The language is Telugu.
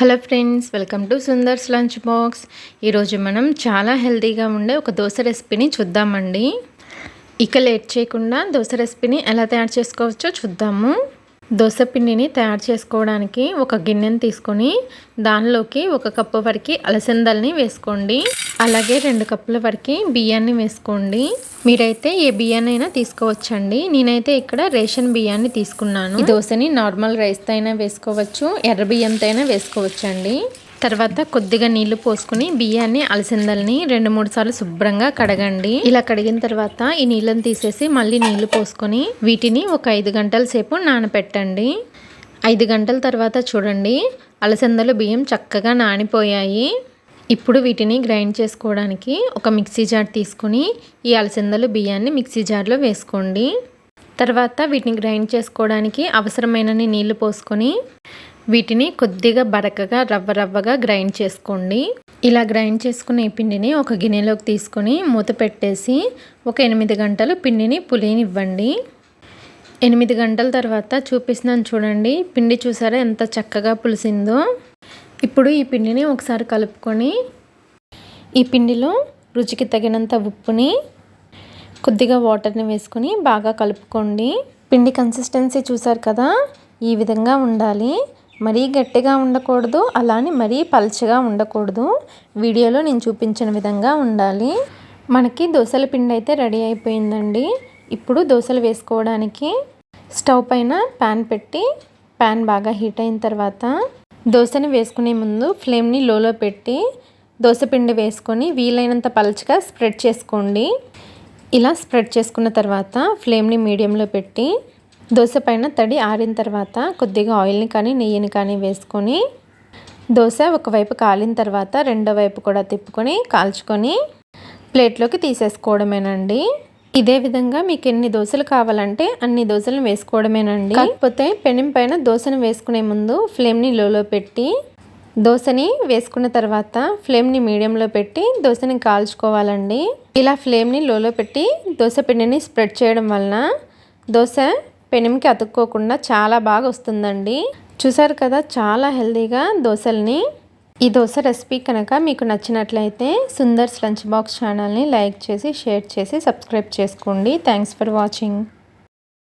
Hello friends welcome to Sundar's lunch box. ఈరోజు మనం చాలా హెల్తీగా ఉండే ఒక దోశ రెసిపీని చూద్దామండి. ఇక లేట్ చేయకుండా దోశ రెసిపీని ఎలా తయారు చేసుకోవచ్చో చూద్దాము. దోశ పిండిని తయారు చేసుకోవడానికి ఒక గిన్నెను తీసుకొని దానిలోకి ఒక కప్పు వరకు అలసందల్ని వేసుకోండి. అలాగే రెండు కప్పుల వరకు బియ్యాన్ని వేసుకోండి. మీరైతే ఏ బియ్యాన్ని అయినా తీసుకోవచ్చండి. నేనైతే ఇక్కడ రేషన్ బియ్యాన్ని తీసుకున్నాను. దోశని నార్మల్ రైస్తో అయినా వేసుకోవచ్చు ఎర్ర బియ్యంతో అయినా వేసుకోవచ్చండి. తర్వాత కొద్దిగా నీళ్ళు పోసుకుని బియ్యాన్ని అలసిందల్ని రెండు మూడు సార్లు శుభ్రంగా కడగండి. ఇలా కడిగిన తర్వాత ఈ నీళ్ళని తీసేసి మళ్ళీ నీళ్ళు పోసుకొని వీటిని ఒక ఐదు గంటల సేపు నానపెట్టండి. ఐదు గంటల తర్వాత చూడండి అలసందలు బియ్యం చక్కగా నానిపోయాయి. ఇప్పుడు వీటిని గ్రైండ్ చేసుకోవడానికి ఒక మిక్సీ జార్ తీసుకొని ఈ అలసందలు బియ్యాన్ని మిక్సీ జార్లో వేసుకోండి. తర్వాత వీటిని గ్రైండ్ చేసుకోవడానికి అవసరమైనన్ని నీళ్ళు పోసుకొని వీటిని కొద్దిగా బరకగా రవ్వ రవ్వగా గ్రైండ్ చేసుకోండి. ఇలా గ్రైండ్ చేసుకున్న ఈ పిండిని ఒక గిన్నెలోకి తీసుకొని మూత పెట్టేసి ఒక ఎనిమిది గంటలు పిండిని పులినివ్వండి. ఎనిమిది గంటల తర్వాత చూపిస్తున్నాను చూడండి. పిండి చూసారా ఎంత చక్కగా పులిసిందో. ఇప్పుడు ఈ పిండిని ఒకసారి కలుపుకొని ఈ పిండిలో రుచికి తగినంత ఉప్పుని కొద్దిగా వాటర్ని వేసుకొని బాగా కలుపుకోండి. పిండి కన్సిస్టెన్సీ చూసారు కదా? ఈ విధంగా ఉండాలి. మరీ గట్టిగా ఉండకూడదు అలానే మరీ పల్చగా ఉండకూడదు. వీడియోలో నేను చూపించిన విధంగా ఉండాలి. మనకి దోశల పిండి అయితే రెడీ అయిపోయిందండి. ఇప్పుడు దోశలు వేసుకోవడానికి స్టవ్ పైన ప్యాన్ పెట్టి ప్యాన్ బాగా హీట్ అయిన తర్వాత దోశని వేసుకునే ముందు ఫ్లేమ్ని లోలో పెట్టి దోశ పిండి వేసుకొని వీలైనంత పలచగా స్ప్రెడ్ చేసుకోండి. ఇలా స్ప్రెడ్ చేసుకున్న తర్వాత ఫ్లేమ్ని మీడియంలో పెట్టి దోశ పైన తడి ఆరిన తర్వాత కొద్దిగా ఆయిల్ని కానీ నెయ్యిని కానీ వేసుకొని దోశ ఒకవైపు కాలిన తర్వాత రెండో వైపు కూడా తిప్పుకొని కాల్చుకొని ప్లేట్లోకి తీసేసుకోవడమేనండి. ఇదే విధంగా మీకు ఎన్ని దోశలు కావాలంటే అన్ని దోశలు వేసుకోవడమేనండి. కాకపోతే పెనం పైన దోశను వేసుకునే ముందు ఫ్లేమ్ని లోలో పెట్టి దోశని వేసుకున్న తర్వాత ఫ్లేమ్ని మీడియంలో పెట్టి దోశని కాల్చుకోవాలండి. ఇలా ఫ్లేమ్ని లోలో పెట్టి దోశ పిండిని స్ప్రెడ్ చేయడం వలన దోశ పెనంకి అతుక్కోకుండా చాలా బాగా వస్తుందండి. చూసారు కదా చాలా హెల్తీగా దోశల్ని. ఈ దోశ రెసిపీ కనుక మీకు నచ్చినట్లయితే సుందర్స్ లంచ్ బాక్స్ ఛానల్ని లైక్ చేసి షేర్ చేసి సబ్స్క్రైబ్ చేసుకోండి. Thanks for watching.